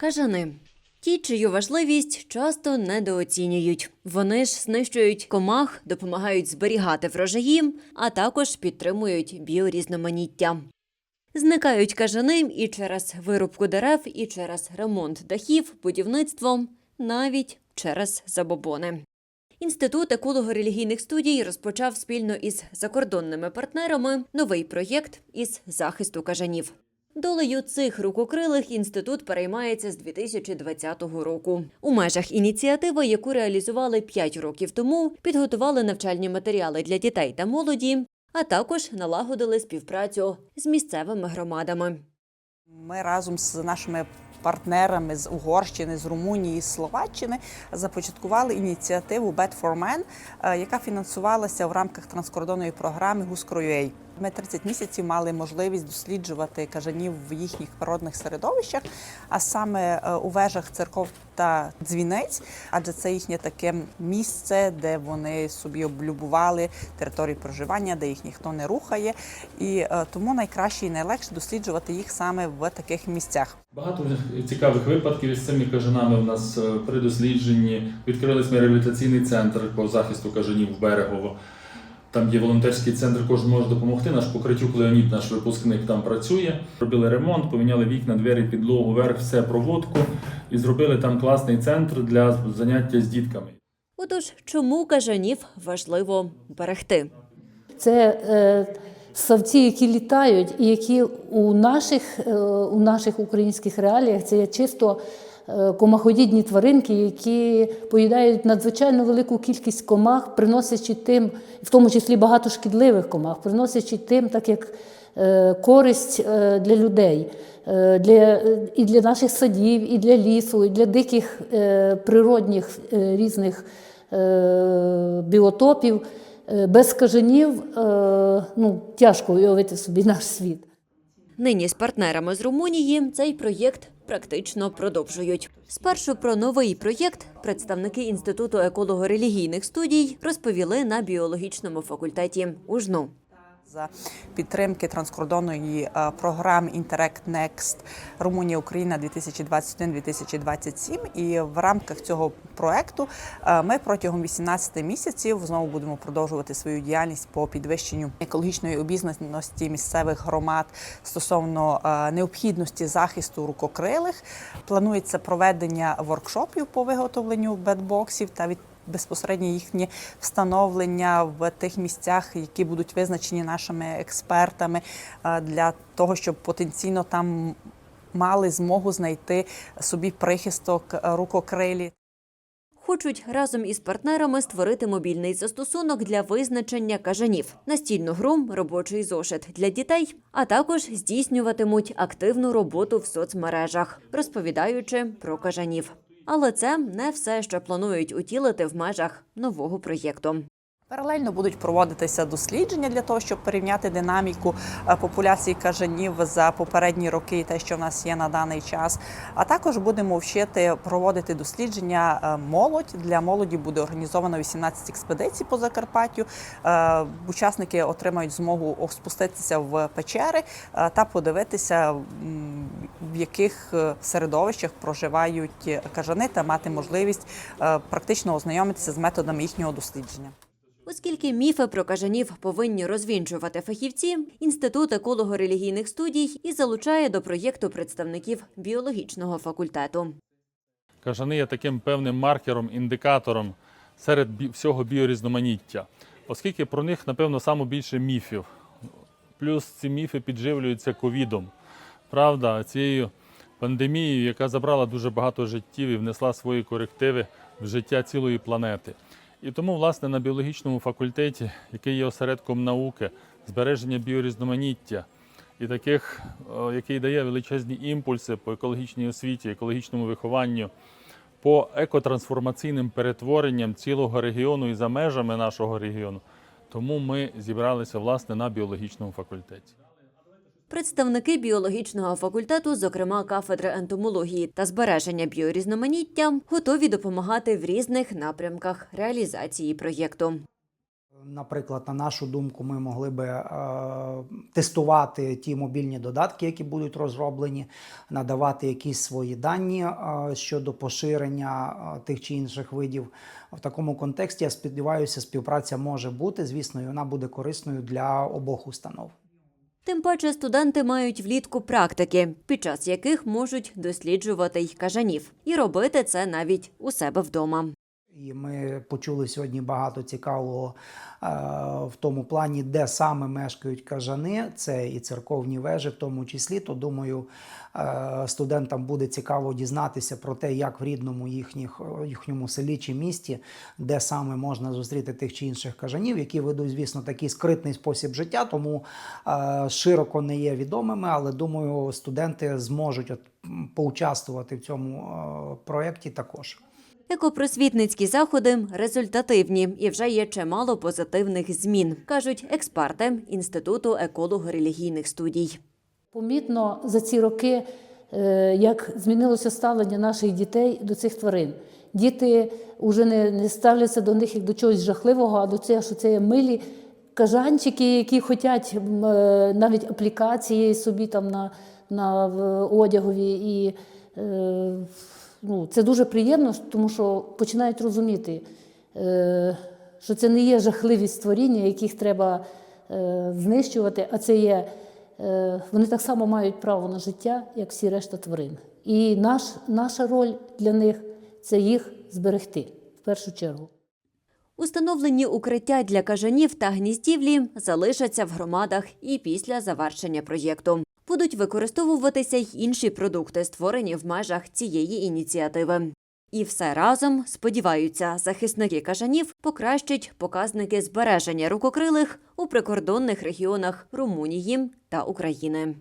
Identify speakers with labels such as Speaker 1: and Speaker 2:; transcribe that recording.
Speaker 1: Кажани. Ті, чию важливість часто недооцінюють. Вони ж знищують комах, допомагають зберігати врожаї, а також підтримують біорізноманіття. Зникають кажани і через вирубку дерев, і через ремонт дахів, будівництво, навіть через забобони. Інститут еколого-релігійних студій розпочав спільно із закордонними партнерами новий проєкт із захисту кажанів. Долею цих рукокрилих інститут переймається з 2020 року. У межах ініціативи, яку реалізували 5 років тому, підготували навчальні матеріали для дітей та молоді, а також налагодили співпрацю з місцевими громадами.
Speaker 2: Ми разом з нашими партнерами з Угорщини, з Румунії, з Словаччини започаткували ініціативу Bed for Men, е, яка фінансувалася в рамках транскордонної програми «Гускро.UA». Ми 30 місяців мали можливість досліджувати кажанів в їхніх природних середовищах, а саме е, у вежах церков та дзвіниць, адже це їхнє таке місце, де вони собі облюбували територію проживання, де їх ніхто не рухає. І е, тому найкраще і найлегше досліджувати їх саме в таких місцях.
Speaker 3: Багато цікавих випадків із цими кажанами у нас е, при дослідженні. Відкрили ми реабілітаційний центр по захисту кажанів в Берегово. Там є волонтерський центр, кожен може допомогти. Наш покритюк Леонід, наш випускник, там працює. Робили ремонт, поміняли вікна, двері, підлогу, верх, все проводку і зробили там класний центр для заняття з дітками.
Speaker 1: Отож, чому кажанів важливо берегти?
Speaker 4: Це е, савці, які літають, і які у наших, е, у наших українських реаліях це є чисто е, комаходідні тваринки, які поїдають надзвичайно велику кількість комах, приносячи тим, в тому числі багато шкідливих комах, приносячи тим, так як е, користь для людей. Для, і для наших садів, і для лісу, і для диких природних різних біотопів. Е, Без кажанів е, ну, тяжко уявити собі наш світ.
Speaker 1: Нині з партнерами з Румунії цей проєкт практично продовжують. Спершу про новий проєкт представники Інституту еколого-релігійних студій розповіли на біологічному факультеті УЖНУ.
Speaker 2: За підтримки транскордонної е, програми Interact Next Румунія Україна 2021-2027. І в рамках цього проекту е, ми протягом 18 місяців знову будемо продовжувати свою діяльність по підвищенню екологічної обізнаності місцевих громад стосовно е, необхідності захисту рукокрилих. Планується проведення воркшопів по виготовленню бедбоксів та від безпосередньо їхнє встановлення в тих місцях, які будуть визначені нашими експертами, е, для того, щоб потенційно там мали змогу знайти собі прихисток е, рукокрилі.
Speaker 1: Хочуть разом із партнерами створити мобільний застосунок для визначення кажанів, настільну гру, робочий зошит для дітей, а також здійснюватимуть активну роботу в соцмережах, розповідаючи про кажанів. Але це не все, що планують утілити в межах нового проєкту.
Speaker 2: Паралельно будуть проводитися дослідження для того, щоб порівняти динаміку е, популяції кажанів за попередні роки і те, що в нас є на даний час. А також будемо вчити проводити дослідження е, молодь. Для молоді буде організовано 18 експедицій по Закарпаттю. Е, Учасники отримають змогу спуститися в печери та подивитися, в яких е, середовищах проживають кажани, та мати можливість е, практично ознайомитися з методами їхнього дослідження.
Speaker 1: Оскільки міфи про кажанів повинні розвінчувати фахівці, інститут еколого-релігійних студій і залучає до проєкту представників біологічного факультету.
Speaker 3: Кажани є таким певним маркером, індикатором серед всього біорізноманіття, оскільки про них, напевно, саме більше міфів. Плюс ці міфи підживлюються ковідом. Правда, цією пандемією, яка забрала дуже багато життів і внесла свої корективи в життя цілої планети. І тому, власне, на біологічному факультеті, який є осередком науки, збереження біорізноманіття і таких, який дає величезні імпульси по екологічній освіті, екологічному вихованню, по екотрансформаційним перетворенням цілого регіону і за межами нашого регіону. Тому ми зібралися власне на біологічному факультеті.
Speaker 1: Представники біологічного факультету, зокрема кафедри ентомології та збереження біорізноманіття, готові допомагати в різних напрямках реалізації проєкту.
Speaker 5: Наприклад, на нашу думку, ми могли би е, тестувати ті мобільні додатки, які будуть розроблені, надавати якісь свої дані е, щодо поширення е, тих чи інших видів. В такому контексті я сподіваюся, співпраця може бути. Звісно, і вона буде корисною для обох установ.
Speaker 1: Тим паче студенти мають влітку практики, під час яких можуть досліджувати й кажанів, і робити це навіть у себе вдома.
Speaker 5: І ми почули сьогодні багато цікавого е, в тому плані, де саме мешкають кажани, це і церковні вежі, в тому числі. То думаю, е, студентам буде цікаво дізнатися про те, як в рідному їхніх, їхньому селі чи місті, де саме можна зустріти тих чи інших кажанів, які ведуть, звісно, такий скритний спосіб життя, тому е, широко не є відомими. Але думаю, студенти зможуть от, поучаствувати в цьому проєкті також.
Speaker 1: Екопросвітницькі заходи результативні і вже є чимало позитивних змін, кажуть експерти Інституту еколого-релігійних студій.
Speaker 4: Помітно за ці роки, е, як змінилося ставлення наших дітей до цих тварин. Діти вже не, ставляться до них як до чогось жахливого, а до цього, що це є милі кажанчики, які хочуть е, навіть аплікації собі там на, на одягові. І е, ну, це дуже приємно, тому що починають розуміти, е, що це не є жахливі створіння, яких треба е, знищувати, а це є. Е, Вони так само мають право на життя, як всі решта тварин. І наш, наша роль для них це їх зберегти в першу чергу.
Speaker 1: Установлені укриття для кажанів та гніздівлі залишаться в громадах і після завершення проєкту. Будуть використовуватися й інші продукти, створені в межах цієї ініціативи. І все разом, сподіваються, захисники кажанів покращать показники збереження рукокрилих у прикордонних регіонах Румунії та України.